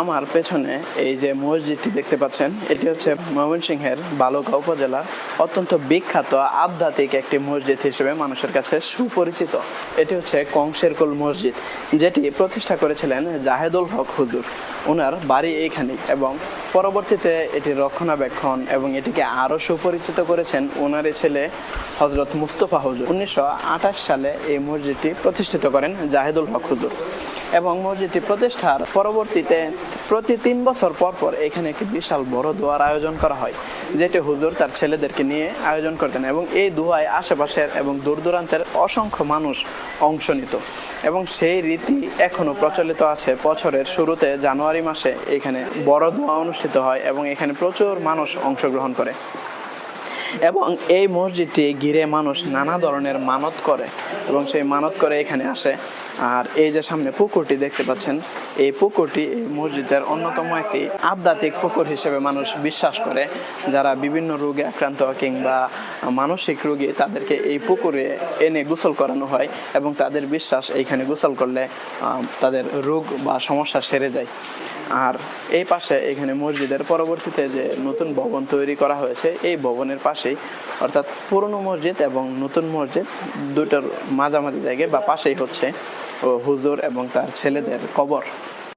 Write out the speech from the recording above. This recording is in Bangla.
আমার পেছনে এই যে মসজিদটি দেখতে পাচ্ছেন, এটি হচ্ছে ময়মনসিংহের বালুকা উপজেলা, অত্যন্ত বিখ্যাত আধ্যাত্মিক একটি মসজিদ হিসেবে মানুষের কাছে সুপরিচিত। এটি হচ্ছে কংসের কোল মসজিদ, যেটি প্রতিষ্ঠা করেছিলেন জাহেদুল হক হুজুর। ওনার বাড়ি এইখানেই এবং পরবর্তীতে এটি রক্ষণাবেক্ষণ এবং এটিকে আরও সুপরিচিত করেছেন ওনারই ছেলে হজরত মুস্তফা হুজুর। উনিশশো আঠাশ সালে এই মসজিদটি প্রতিষ্ঠিত করেন জাহেদুল হক হুজুর। এবং মসজিদটি প্রতিষ্ঠার পরবর্তীতে প্রতি তিন বছর পর পর এখানে একটি বিশাল বড় দোয়ার আয়োজন করা হয়, যেটি হুজুর তার ছেলেদেরকে নিয়ে আয়োজন করতেন এবং এই দোয়ায় আশেপাশের এবং দূর দূরান্তের অসংখ্য মানুষ অংশ নিত। এবং সেই রীতি এখনও প্রচলিত আছে বছরের শুরুতে জানুয়ারি মাসে এখানে বড় দোয়া অনুষ্ঠিত হয় এবং এখানে প্রচুর মানুষ অংশগ্রহণ করে। এবং এই মসজিদটি ঘিরে মানুষ নানা ধরনের মানত করে এবং সেই মানত করে এখানে আসে। আর এই যে সামনে পুকুরটি দেখতে পাচ্ছেন এই পুকুরটি এই মসজিদের অন্যতম একটি আধ্যাত্মিক পুকুর হিসেবে মানুষ বিশ্বাস করে। যারা বিভিন্ন রোগে আক্রান্ত কিংবা মানসিক রোগী তাদেরকে এই পুকুরে এনে গোসল করানো হয় এবং তাদের বিশ্বাস এইখানে গোসল করলে তাদের রোগ বা সমস্যা সেরে যায়। আর এই পাশে এখানে মসজিদের পরবর্তীতে যে নতুন ভবন তৈরি করা হয়েছে, এই ভবনের পাশেই, অর্থাৎ পুরনো মসজিদ এবং নতুন মসজিদ দুটোর মাঝামাঝি জায়গায় বা পাশেই হচ্ছে। হুজুর এবং তার ছেলেদের কবর।